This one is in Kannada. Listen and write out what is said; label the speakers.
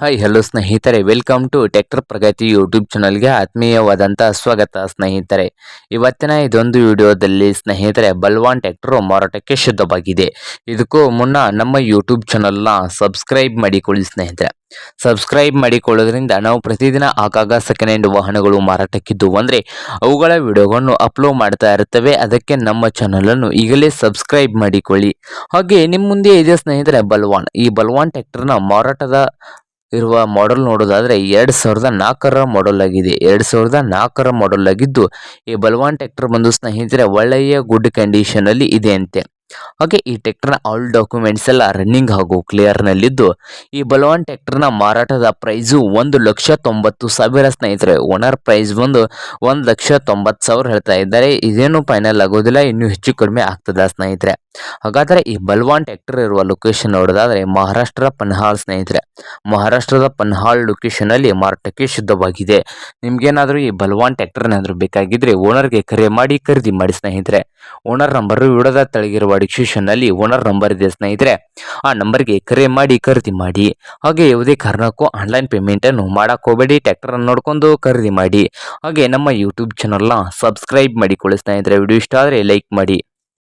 Speaker 1: ಹಾಯ್ ಹಲೋ ಸ್ನೇಹಿತರೆ. Welcome to tractor Pragati YouTube ಚಾನಲ್ಗೆ ಆತ್ಮೀಯವಾದಂಥ ಸ್ವಾಗತ ಸ್ನೇಹಿತರೆ. ಇವತ್ತಿನ ಇದೊಂದು ವಿಡಿಯೋದಲ್ಲಿ ಸ್ನೇಹಿತರೆ ಬಲ್ವಾನ್ ಟ್ಯಾಕ್ಟರ್ ಮಾರಾಟಕ್ಕೆ ಶುದ್ಧವಾಗಿದೆ. ಇದಕ್ಕೂ ಮುನ್ನ ನಮ್ಮ ಯೂಟ್ಯೂಬ್ ಚಾನಲ್ನ ಸಬ್ಸ್ಕ್ರೈಬ್ ಮಾಡಿಕೊಳ್ಳಿ ಸ್ನೇಹಿತರೆ. ಸಬ್ಸ್ಕ್ರೈಬ್ ಮಾಡಿಕೊಳ್ಳೋದ್ರಿಂದ ನಾವು ಪ್ರತಿದಿನ ಆಗಾಗ ಸೆಕೆಂಡ್ ಹ್ಯಾಂಡ್ ವಾಹನಗಳು ಮಾರಾಟಕ್ಕಿದ್ದು ಅಂದರೆ ಅವುಗಳ ವಿಡಿಯೋಗಳನ್ನು ಅಪ್ಲೋಡ್ ಮಾಡ್ತಾ ಇರ್ತವೆ ಅದಕ್ಕೆ ನಮ್ಮ ಚಾನಲನ್ನು ಈಗಲೇ ಸಬ್ಸ್ಕ್ರೈಬ್ ಮಾಡಿಕೊಳ್ಳಿ. ಹಾಗೆ ನಿಮ್ಮ ಮುಂದೆ ಇದೆ ಸ್ನೇಹಿತರೆ ಬಲ್ವಾನ್ ಈ ಬಲ್ವಾನ್ ಟ್ಯಾಕ್ಟರ್ನ ಮಾರಾಟದ ಇರುವ ಮಾಡೆಲ್ ನೋಡೋದಾದರೆ ಎರಡು ಸಾವಿರದ ನಾಲ್ಕರ ಮಾಡೆಲ್ ಆಗಿದೆ. ಎರಡು ಸಾವಿರದ ನಾಲ್ಕರ ಮಾಡೆಲ್ ಆಗಿದ್ದು ಈ ಬಲ್ವಾನ್ ಟ್ರ್ಯಾಕ್ಟರ್ ಬಂದು ಸ್ನೇಹಿತರೆ ಒಳ್ಳೆಯ ಗುಡ್ ಕಂಡೀಷನ್ ಅಲ್ಲಿ ಇದೆ ಅಂತೆ. ಹಾಗೆ ಈ ಟ್ಯಾಕ್ಟರ್ನ ಆಲ್ ಡಾಕ್ಯುಮೆಂಟ್ಸ್ ಎಲ್ಲ ರನ್ನಿಂಗ್ ಹಾಗೂ ಕ್ಲಿಯರ್ ನಲ್ಲಿದ್ದು, ಈ ಬಲವಾನ್ ಟ್ಯಾಕ್ಟರ್ನ ಮಾರಾಟದ ಪ್ರೈಸು ಒಂದು ಲಕ್ಷ ತೊಂಬತ್ತು ಸಾವಿರ ಸ್ನೇಹಿತರೆ. ಓನರ್ ಪ್ರೈಸ್ ಬಂದು ಒಂದು ಲಕ್ಷ ತೊಂಬತ್ತು ಸಾವಿರ ಹೇಳ್ತಾ ಇದ್ದಾರೆ. ಇದೇನು ಫೈನಲ್ ಆಗೋದಿಲ್ಲ, ಇನ್ನೂ ಹೆಚ್ಚು ಕಡಿಮೆ ಆಗ್ತದ ಸ್ನೇಹಿತರೆ. ಹಾಗಾದರೆ ಈ ಬಲ್ವಾನ್ ಟ್ರ್ಯಾಕ್ಟರ್ ಇರುವ ಲೊಕೇಶನ್ ನೋಡೋದಾದರೆ ಮಹಾರಾಷ್ಟ್ರ ಪನ್ಹಾಳ್ ಸ್ನೇಹಿತರೆ. ಮಹಾರಾಷ್ಟ್ರದ ಪನ್ಹಾಳ್ ಲೊಕೇಶನ್ ಅಲ್ಲಿ ಮಾರಾಟಕ್ಕೆ ಶುದ್ಧವಾಗಿದೆ. ನಿಮ್ಗೇನಾದ್ರೂ ಈ ಬಲ್ವಾನ್ ಟ್ರ್ಯಾಕ್ಟರ್ ಏನಾದರೂ ಬೇಕಾಗಿದ್ರೆ ಓನರ್ಗೆ ಕರೆ ಮಾಡಿ ಖರೀದಿ ಮಾಡಿ ಸ್ನೇಹಿತರೆ. ಓನರ್ ನಂಬರ್ ವಿಡದ ತಳಗಿರುವ ಡಿಸ್ಕ್ರಿಪ್ಷನ್ನಲ್ಲಿ ಓನರ್ ನಂಬರ್ ಇದೆ ಸ್ನೇಹಿತರೆ. ಆ ನಂಬರ್ಗೆ ಕರೆ ಮಾಡಿ, ಖರೀದಿ ಮಾಡಿ, ಹಾಗೆ ಯಾವುದೇ ಕಾರಣಕ್ಕೂ ಆನ್ಲೈನ್ ಪೇಮೆಂಟ್ ಅನ್ನು ಟ್ಯಾಕ್ಟರನ್ನು ನೋಡ್ಕೊಂಡು ಖರೀದಿ ಮಾಡಿ, ಹಾಗೆ ನಮ್ಮ ಯೂಟ್ಯೂಬ್ ಚಾನಲ್ನ ಸಬ್ಸ್ಕ್ರೈಬ್ ಮಾಡಿಕೊಳ್ಳಿ ಸ್ನೇಹಿತರೆ. ವಿಡಿಯೋ ಇಷ್ಟ ಆದರೆ ಲೈಕ್ ಮಾಡಿ.